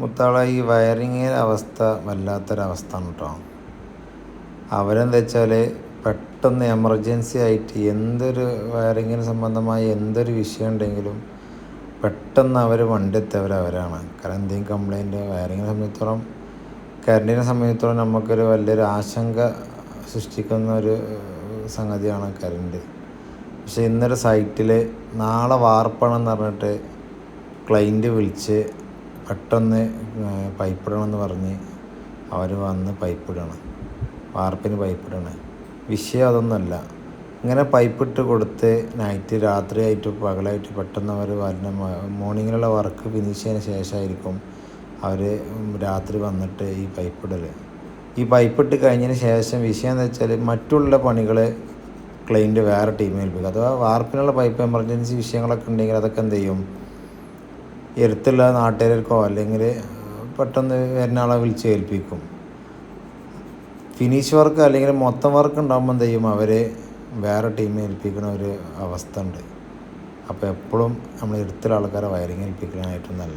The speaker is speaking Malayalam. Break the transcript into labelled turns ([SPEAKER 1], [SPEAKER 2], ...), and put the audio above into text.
[SPEAKER 1] മുത്താള ഈ വയറിങ്ങിന്റെ അവസ്ഥ വല്ലാത്തൊരവസ്ഥയാണ് കേട്ടോ അവരെന്താ വെച്ചാൽ പെട്ടെന്ന് എമർജൻസി ആയിട്ട് എന്തൊരു വയറിങ്ങിന് സംബന്ധമായ എന്തൊരു വിഷയം ഉണ്ടെങ്കിലും പെട്ടെന്ന് അവർ വണ്ടെത്തിയവർ അവരാണ്. കാരണം എന്തെങ്കിലും കംപ്ലൈന്റ് വയറിങ്ങിനെ സംബന്ധിച്ചോളം കറണ്ടിനെ സംബന്ധിച്ചോളം നമുക്കൊരു വലിയൊരു ആശങ്ക സൃഷ്ടിക്കുന്ന ഒരു സംഗതിയാണ് കറണ്ട് പക്ഷേ ഇന്നൊരു സൈറ്റിൽ നാളെ വാർപ്പണമെന്ന് പറഞ്ഞിട്ട് ക്ലൈന്റ് വിളിച്ച് പെട്ടെന്ന് പൈപ്പ് ഇടണമെന്ന് പറഞ്ഞ് അവർ വന്ന് പൈപ്പ് ഇടണം വാർപ്പിന് പൈപ്പ് ഇടണം വിഷയം അതൊന്നുമല്ല. ഇങ്ങനെ പൈപ്പ് ഇട്ട് കൊടുത്ത് നൈറ്റ് രാത്രിയായിട്ട് പകലായിട്ട് പെട്ടെന്ന് അവർ വരണ മോർണിങ്ങിലുള്ള വർക്ക് ഫിനിഷ് ചെയ്തതിന് ശേഷമായിരിക്കും അവർ രാത്രി വന്നിട്ട് ഈ പൈപ്പ് ഇടൽ ഈ പൈപ്പ് ഇട്ട് കഴിഞ്ഞതിന് ശേഷം വിഷയം എന്താ വെച്ചാൽ മറ്റുള്ള പണികൾ ക്ലൈന്റ് വേറെ ടീമിൽ ഏൽപ്പിക്കും അഥവാ വാർപ്പിനുള്ള പൈപ്പ് എമർജൻസി വിഷയങ്ങളൊക്കെ ഉണ്ടെങ്കിൽ അതൊക്കെ എന്ത് ചെയ്യും? എടുത്തുള്ള നാട്ടുകാർക്കോ അല്ലെങ്കിൽ പെട്ടെന്ന് വരുന്ന ആളെ വിളിച്ച് ഏൽപ്പിക്കും. ഫിനിഷ് വർക്ക് അല്ലെങ്കിൽ മൊത്തം വർക്ക് ഉണ്ടാകുമ്പോൾ എന്ത് ചെയ്യും? അവരെ വേറെ ടീമിനെ ഏൽപ്പിക്കുന്ന ഒരു അവസ്ഥ ഉണ്ട്. അപ്പോൾ എപ്പോഴും നമ്മൾ എടുത്തുള്ള ആൾക്കാരെ വയറിങ് ഏൽപ്പിക്കാനായിട്ടും നല്ലത്.